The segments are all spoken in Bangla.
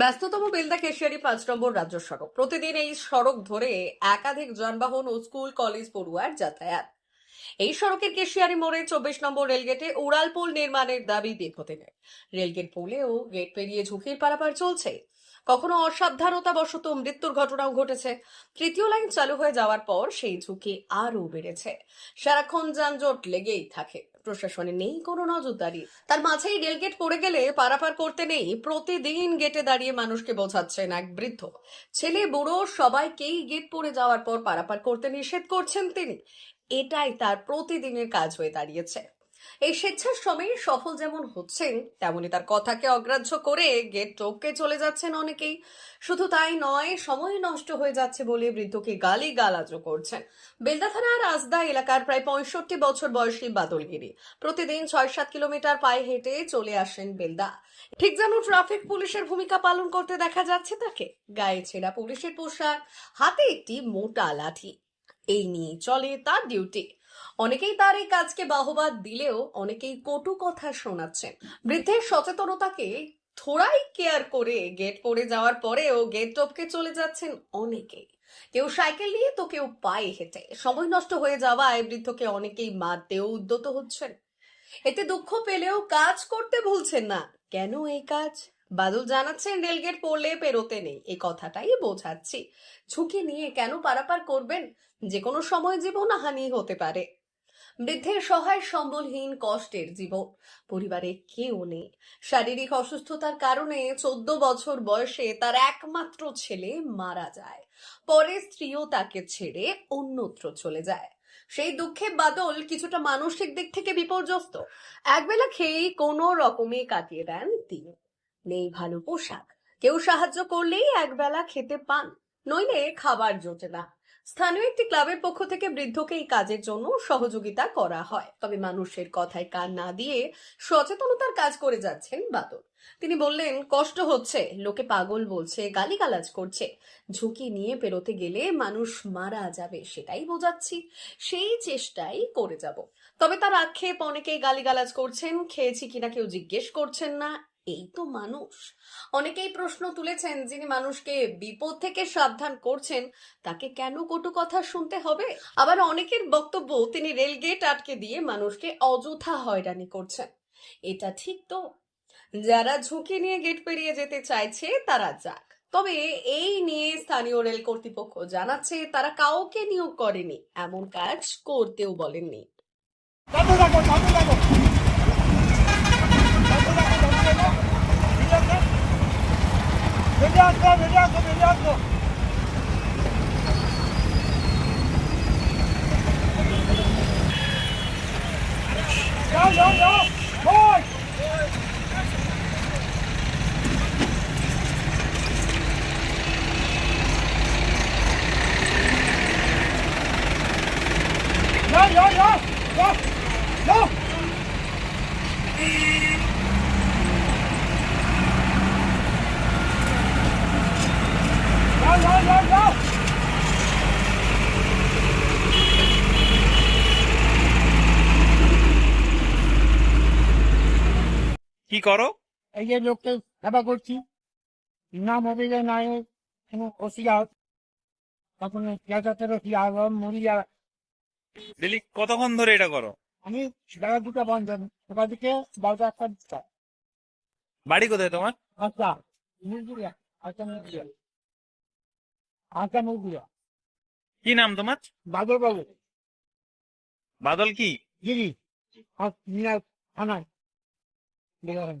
ব্যস্ততম বেলদা কেশিয়ারি পাঁচ নম্বর রাজ্য সড়ক। প্রতিদিন এই সড়ক ধরে একাধিক যানবাহন ও স্কুল, কলেজ, পড়ুয়ার যাতায়াত। এই সড়কের কেশিয়ারি মোড়ে চব্বিশ নম্বর রেলগেটে উড়াল পুল নির্মাণের দাবি দীর্ঘদিনের। রেলগেট পুলেও গেট পেরিয়ে ঝুঁকির পারাপার চলছে। কখনো অসাবধানতা বশত মৃত্যুর ঘটনাও ঘটেছে। তৃতীয় লাইন চালু হয়ে যাওয়ার পর সেই ঝুঁকি আরও বেড়েছে। সারাক্ষণ যানজট লেগেই থাকে। প্রশাসনে নেই কোনো নজরদারি। তার মাঝেই রেলগেট পড়ে গেলে পারাপার করতে নেই। প্রতিদিন গেটে দাঁড়িয়ে মানুষকে বোঝাচ্ছেন এক বৃদ্ধ। ছেলে, বুড়ো, সবাইকেই গেট পড়ে যাওয়ার পর পারাপার করতে নিষেধ করছেন তিনি। এটাই তার প্রতিদিনের কাজ হয়ে দাঁড়িয়েছে। এই স্বেচ্ছাশ্রমে সফল যেমন হচ্ছেন, তেমনি তার কথাকে অগ্রাহ্য করে গেট টপকে চলে যাচ্ছেন অনেকেই। শুধু তাই নয়, সময় নষ্ট হয়ে যাচ্ছে বলে বৃদ্ধকে গালি গালাজও করছেন। বেলদা থানার আজদা এলাকার প্রায় পঁয়ষট্টি বছর বয়সী বাদলগিরি। প্রতিদিন ছয় সাত কিলোমিটার পায়ে হেঁটে চলে আসেন বেলদা। ঠিক যেন ট্রাফিক পুলিশের ভূমিকা পালন করতে দেখা যাচ্ছে তাকে। গায়ে ছেঁড়া পুলিশের পোশাক, হাতে একটি মোটা লাঠি। এই নিয়ে চলে তার ডিউটি অনেকেই তার এই কাজকে বাহবা দিলেও অনেকেই কটু কথা শোনাচ্ছেন। বৃদ্ধের সচেতনতাকে থোড়াই কেয়ার করে গেট পড়ে যাওয়ার পরেও গেট টপকে চলে যাচ্ছেন অনেকেই। কেউ সাইকেল নিয়ে, তো কেউ পায়ে হেঁটে। সময় নষ্ট হয়ে যাওয়ায় বৃদ্ধকে অনেকেই মারতেও উদ্যত হচ্ছেন। এতে দুঃখ পেলেও কাজ করতে ভুলছেন না। কেন এই কাজ? বাদল জানাচ্ছেন, রেলগেট পড়লে পেরোতে নেই। এই কথাটাই বোঝাচ্ছি। ঝুঁকি নিয়ে কেন পারাপার করবেন? যে কোনো সময় জীবনহানি হতে পারে। বৃদ্ধের সহায় সম্বলহীন কষ্টের জীবন। পরিবারে কেউ নেই। শারীরিক অসুস্থতার কারণে চোদ্দ বছর বয়সে তার একমাত্র ছেলে মারা যায়। পরে স্ত্রীও তাকে ছেড়ে অন্যত্র চলে যায়। সেই দুঃখে বাদল কিছুটা মানসিক দিক থেকে বিপর্যস্ত। একবেলা খেয়েই কোনো রকমে কাটিয়ে দেন তিনি। নেই ভালো পোশাক। কেউ সাহায্য করলেই একবেলা খেতে পান, নইলে খাবার জোটে না। স্থানীয় একটি ক্লাবের পক্ষ থেকে বৃদ্ধকে এই কাজের জন্য সহযোগিতা করা হয়। তবে মানুষের কথায় কান না দিয়ে সচেতনতার কাজ করে যাচ্ছেন বাদল। তিনি বললেন, কষ্ট হচ্ছে। লোকে পাগল বলছে, গালিগালাজ করছে। ঝুঁকি নিয়ে পেরোতে গেলে মানুষ মারা যাবে, সেটাই বোঝাচ্ছি। সেই চেষ্টাই করে যাব। তবে তার আক্ষেপ, অনেকেই গালিগালাজ করছেন। খেয়েছি কিনা কেউ জিজ্ঞেস করছেন না। এই তো মানুষ। অনেকেই প্রশ্ন তুলেছেন যিনি মানুষকে বিপদ থেকে সাবধান করছেন, তাকে কেন কটু কথা শুনতে হবে? আবার অনেকের বক্তব্য তিনি রেলগেট আটকে দিয়ে মানুষকে অযথা হয়রানি করছেন। এটা ঠিক তো। যারা ঝুঁকি নিয়ে গেট পেরিয়ে যেতে চাইছে, তারা যাক। তবে এই নিয়ে স্থানীয় রেল কর্তৃপক্ষ জানাচ্ছে, তারা কাউকে নিয়োগ করেনি। এমন কাজ করতেও বলেননি। Veliaht'a, Veliaht'a, Veliaht'a. Gel, gel, gel. Koş! Gel, gel, gel. Gel, gel. কি করো? এই যে লোককে সেবা করছি। নাম হবে যে নায়ক কোনো ওসিয়ার তখন পেঁচাতের ওসিয়ার মরিয়া। ডেলি কতক্ষণ ধরে এটা করো? আমি বেলা দুটো বন্ধ সকাল থেকে বারোটা একটা দিচ্ছা বাড়ি কোথায় তোমার? আচ্ছা মুরগুড়িয়া আচ্ছা মুরগুড়িয়া আচ্ছা মুরগুড়িয়া কি নাম তোমার? বাদল বাবু বাদল কি গিরি মিনা থানায়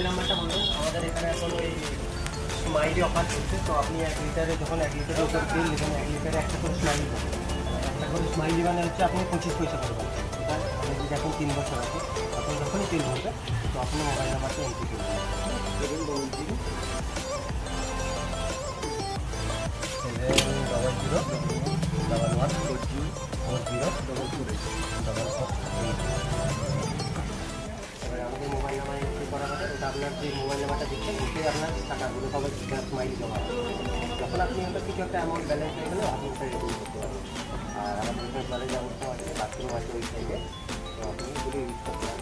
mobile নাম্বারটা বলুন আমাদের এখানে এখন ওই স্মাইলি অফার চলছে তো আপনি এক লিটারে যখন এক লিটারের উপর তেল নেবেন এক লিটারে একটা করে স্মাইলি পাবেন একটা করে স্মাইলি মানে হচ্ছে আপনি পঁচিশ পয়সা করবেন এটা আপনি যদি এখন তিন বছর আছে তখন যখনই তেল ভরবে তো আপনি মোবাইল নাম্বারটা এন্ট্রি করবেন দেখুন double zero seven double zero double one four zero আপনার টাকাগুলো সবাই স্মাইল জমা হবে যখন আপনি কিছু একটা অ্যামাউন্ট ব্যালেন্স হয়ে আপনি সেটা করতে পারবেন। আর আমাদের জলের আছে বাথরুম আছে ওই সাইডে আপনি এগুলো ইউজ করতে আমাদের